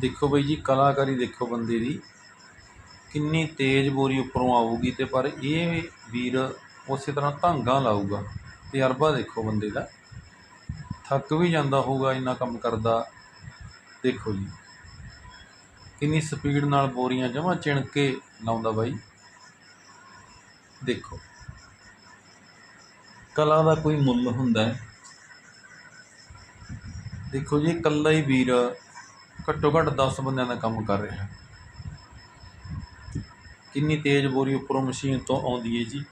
ਦੇਖੋ ਬਾਈ ਜੀ, ਕਲਾਕਾਰੀ ਦੇਖੋ ਬੰਦੇ ਦੀ। ਕਿੰਨੀ ਤੇਜ਼ ਬੋਰੀ ਉੱਪਰੋਂ ਆਊਗੀ ਤੇ ਪਰ ਇਹ ਵੀਰ ਉਸੇ ਤਰ੍ਹਾਂ ਧਾਂਗਾ ਲਾਊਗਾ ਤਜਰਬਾ ਦੇਖੋ ਬੰਦੇ ਦਾ। ਥੱਕ ਵੀ ਜਾਂਦਾ ਹੋਊਗਾ ਇੰਨਾ ਕੰਮ ਕਰਦਾ। ਦੇਖੋ ਜੀ, ਕਿੰਨੀ ਸਪੀਡ ਨਾਲ ਬੋਰੀਆਂ ਜਮਾਂ ਚਿਣ ਕੇ ਲਾਉਂਦਾ ਬਾਈ। ਦੇਖੋ, ਕਲਾ ਦਾ ਕੋਈ ਮੁੱਲ ਹੁੰਦਾ ਹੈ। ਦੇਖੋ ਜੀ, ਇਕੱਲਾ ਹੀ ਵੀਰ ਘੱਟੋ ਘੱਟ 10 ਬੰਦਿਆਂ ਦਾ ਕੰਮ ਕਰ ਰਿਹਾ। ਕਿੰਨੀ ਤੇਜ਼ ਬੋਰੀ ਉੱਪਰੋਂ ਮਸ਼ੀਨ ਤੋਂ ਆਉਂਦੀ ਹੈ ਜੀ।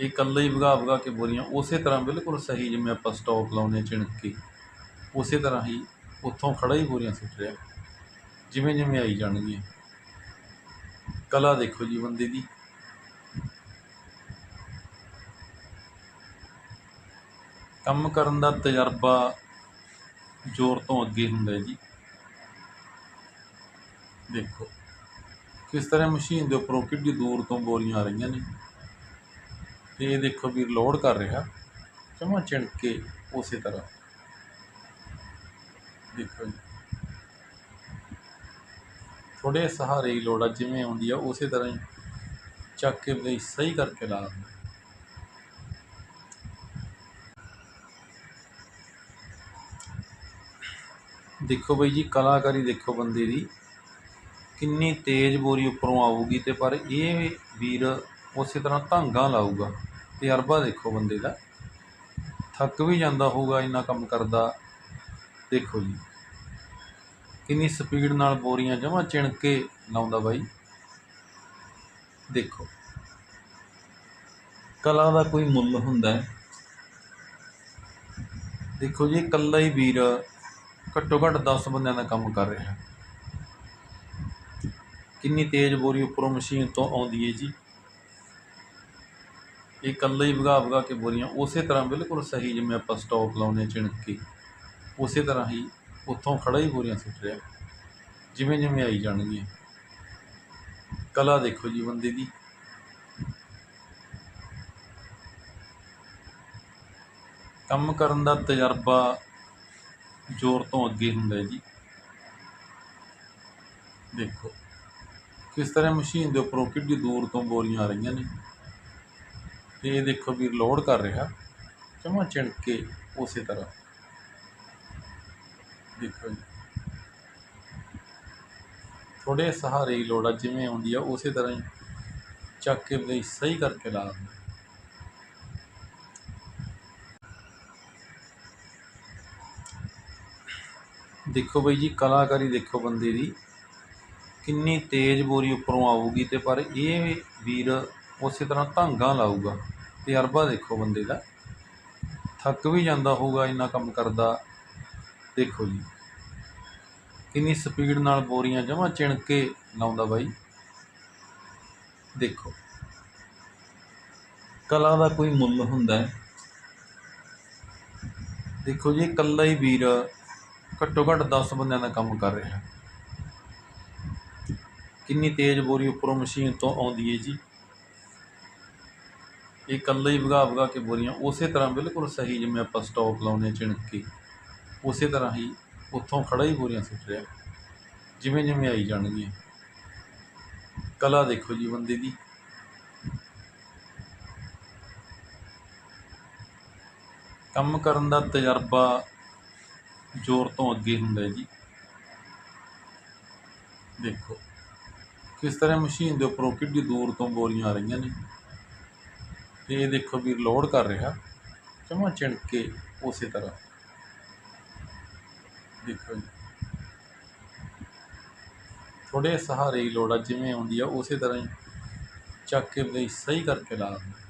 ਇਹ ਇਕੱਲੇ ਹੀ ਵਗਾ ਵਗਾ ਕੇ ਬੋਰੀਆਂ, ਉਸੇ ਤਰ੍ਹਾਂ ਬਿਲਕੁਲ ਸਹੀ ਜਿਵੇਂ ਆਪਾਂ ਸਟਾਕ ਲਾਉਂਦੇ ਹਾਂ ਚਿਣ ਕੇ ਉਸੇ ਤਰ੍ਹਾਂ ਹੀ ਉੱਥੋਂ ਖੜਾ ਹੀ ਬੋਰੀਆਂ ਸੁੱਟ ਰਿਹਾ। ਜਿਵੇਂ ਜਿਵੇਂ ਆਈ ਜਾਣਗੀਆਂ। ਕਲਾ ਦੇਖੋ ਜੀ ਬੰਦੇ ਦੀ। ਕੰਮ ਕਰਨ ਦਾ ਤਜਰਬਾ ਜ਼ੋਰ ਤੋਂ ਅੱਗੇ ਹੁੰਦਾ ਜੀ। ਦੇਖੋ, ਕਿਸ ਤਰ੍ਹਾਂ ਮਸ਼ੀਨ ਦੇ ਉੱਪਰੋਂ ਕਿੰਨੀ ਦੂਰ ਤੋਂ ਬੋਰੀਆਂ ਆ ਰਹੀਆਂ ਨੇ। ਤੇ ਇਹ ਦੇਖੋ ਵੀ ਲੋਡ ਕਰ ਰਿਹਾ। ਚਮਾ ਚਿਣ ਕੇ ਉਸੇ ਤਰ੍ਹਾਂ। ਦੇਖੋ ਜੀ। ਥੋੜੇ ਸਹਾਰੇ ਹੀ ਲੋੜ ਆ, ਜਿਵੇਂ ਆਉਂਦੀ ਆ, ਉਸੇ ਤਰ੍ਹਾਂ ਹੀ ਚੱਕ ਕੇ ਵੀ ਸਹੀ ਕਰਕੇ ਲਾ ਦਿੰਦਾ ਦੇਖੋ ਬਾਈ ਜੀ, ਕਲਾਕਾਰੀ ਦੇਖੋ ਬੰਦੇ ਦੀ। ਕਿੰਨੀ ਤੇਜ਼ ਬੋਰੀ ਉੱਪਰੋਂ ਆਊਗੀ ਤੇ ਪਰ ਇਹ ਵੀਰ ਉਸੇ ਤਰ੍ਹਾਂ ਧਾਂਗਾ ਲਾਊਗਾ। ਤਜਰਬਾ ਦੇਖੋ ਬੰਦੇ ਦਾ। ਥੱਕ ਵੀ ਜਾਂਦਾ ਹੋਊਗਾ ਇੰਨਾ ਕੰਮ ਕਰਦਾ। ਦੇਖੋ ਜੀ, ਕਿੰਨੀ ਸਪੀਡ ਨਾਲ ਬੋਰੀਆਂ ਜਮਾਂ ਚਿਣ ਕੇ ਲਾਉਂਦਾ ਬਾਈ। ਦੇਖੋ, ਕਲਾ ਦਾ ਕੋਈ ਮੁੱਲ ਹੁੰਦਾ ਹੈ। ਦੇਖੋ ਜੀ, ਇਕੱਲਾ ਹੀ ਵੀਰ ਘੱਟੋ ਘੱਟ 10 ਬੰਦਿਆਂ ਦਾ ਕੰਮ ਕਰ ਰਿਹਾ। ਕਿੰਨੀ ਤੇਜ਼ ਬੋਰੀ ਉੱਪਰੋਂ ਮਸ਼ੀਨ ਤੋਂ ਆਉਂਦੀ ਹੈ ਜੀ। ਇਹ ਇਕੱਲਾ ਹੀ ਵਗਾ ਵਗਾ ਕੇ ਬੋਰੀਆਂ, ਉਸੇ ਤਰ੍ਹਾਂ ਬਿਲਕੁਲ ਸਹੀ ਜਿਵੇਂ ਆਪਾਂ ਸਟਾਕ ਲਾਉਂਦੇ ਹਾਂ ਚਿਣ ਕੇ, ਉਸੇ ਤਰ੍ਹਾਂ ਹੀ ਉੱਥੋਂ ਖੜਾ ਹੀ ਬੋਰੀਆਂ ਸੁੱਟ ਰਿਹਾ। ਜਿਵੇਂ ਜਿਵੇਂ ਆਈ ਜਾਣਗੀਆਂ। ਕਲਾ ਦੇਖੋ ਜੀ ਬੰਦੇ ਦੀ। ਕੰਮ ਕਰਨ ਦਾ ਤਜਰਬਾ ਜ਼ੋਰ ਤੋਂ ਅੱਗੇ ਹੁੰਦਾ ਹੈ ਜੀ। ਦੇਖੋ, ਕਿਸ ਤਰ੍ਹਾਂ ਮਸ਼ੀਨ ਦੇ ਉੱਪਰੋਂ ਕਿੰਨੀ ਦੂਰ ਤੋਂ ਬੋਰੀਆਂ ਆ ਰਹੀਆਂ ਨੇ। ਤੇ ਇਹ ਦੇਖੋ ਵੀਰ ਲੋਡ ਕਰ ਰਿਹਾ। ਚਮਾ ਚਿਣ ਕੇ ਉਸੇ ਤਰ੍ਹਾਂ। ਦੇਖੋ ਜੀ। ਥੋੜੇ ਸਹਾਰੇ ਹੀ ਲੋੜ ਆ, ਜਿਵੇਂ ਆਉਂਦੀ ਆ, ਉਸੇ ਤਰ੍ਹਾਂ ਹੀ ਚੱਕ ਕੇ ਸਹੀ ਕਰਕੇ ਲਾ ਦਿੰਦਾ ਦੇਖੋ ਬਾਈ ਜੀ, ਕਲਾਕਾਰੀ ਦੇਖੋ ਬੰਦੇ ਦੀ। ਕਿੰਨੀ ਤੇਜ਼ ਬੋਰੀ ਉੱਪਰੋਂ ਆਊਗੀ ਤੇ ਪਰ ਇਹ ਵੀਰ ਉਸੇ ਤਰ੍ਹਾਂ ਧਾਂਗਾ ਲਾਊਗਾ ਤਜਰਬਾ ਦੇਖੋ ਬੰਦੇ ਦਾ। ਥੱਕ ਵੀ ਜਾਂਦਾ ਹੋਊਗਾ ਇੰਨਾ ਕੰਮ ਕਰਦਾ। ਦੇਖੋ ਜੀ, ਕਿੰਨੀ ਸਪੀਡ ਨਾਲ ਬੋਰੀਆਂ ਜਮਾਂ ਚਿਣ ਕੇ ਲਾਉਂਦਾ ਬਾਈ। ਦੇਖੋ, ਕਲਾ ਦਾ ਕੋਈ ਮੁੱਲ ਹੁੰਦਾ ਹੈ। ਦੇਖੋ ਜੀ, ਇਕੱਲਾ ਹੀ ਵੀਰ ਘੱਟੋ ਘੱਟ 10 ਬੰਦਿਆਂ ਦਾ ਕੰਮ ਕਰ ਰਿਹਾ। ਕਿੰਨੀ ਤੇਜ਼ ਬੋਰੀ ਉੱਪਰੋਂ ਮਸ਼ੀਨ ਤੋਂ ਆਉਂਦੀ ਹੈ ਜੀ। ਇਹ ਇਕੱਲੇ ਹੀ ਵਗਾ ਵਗਾ ਕੇ ਬੋਰੀਆਂ, ਉਸੇ ਤਰ੍ਹਾਂ ਬਿਲਕੁਲ ਸਹੀ ਜਿਵੇਂ ਆਪਾਂ ਸਟਾਕ ਲਾਉਂਦੇ ਹਾਂ ਚਿਣ ਕੇ ਉਸੇ ਤਰ੍ਹਾਂ ਹੀ ਉੱਥੋਂ ਖੜਾ ਹੀ ਬੋਰੀਆਂ ਸੁੱਟ ਰਿਹਾ। ਜਿਵੇਂ ਜਿਵੇਂ ਆਈ ਜਾਣਗੀਆਂ। ਕਲਾ ਦੇਖੋ ਜੀ ਬੰਦੇ ਦੀ। ਕੰਮ ਕਰਨ ਦਾ ਤਜਰਬਾ ਜ਼ੋਰ ਤੋਂ ਅੱਗੇ ਹੁੰਦਾ ਹੈ ਜੀ। ਦੇਖੋ, ਕਿਸ ਤਰ੍ਹਾਂ ਮਸ਼ੀਨ ਦੇ ਉੱਪਰੋਂ ਕਿੱਡੀ ਦੂਰ ਤੋਂ ਬੋਰੀਆਂ ਆ ਰਹੀਆਂ ਨੇ। ਤੇ ਇਹ ਦੇਖੋ ਵੀ ਲੋਡ ਕਰ ਰਿਹਾ। ਚਮਾ ਚਿਣ ਕੇ ਉਸੇ ਤਰ੍ਹਾਂ। ਦੇਖੋ ਜੀ। ਥੋੜੇ ਸਹਾਰੇ ਹੀ ਲੋੜ ਆ, ਜਿਵੇਂ ਆਉਂਦੀ ਆ, ਉਸੇ ਤਰ੍ਹਾਂ ਹੀ ਚੱਕ ਕੇ ਵੀ ਸਹੀ ਕਰਕੇ ਲਾ ਦਿੰਦਾ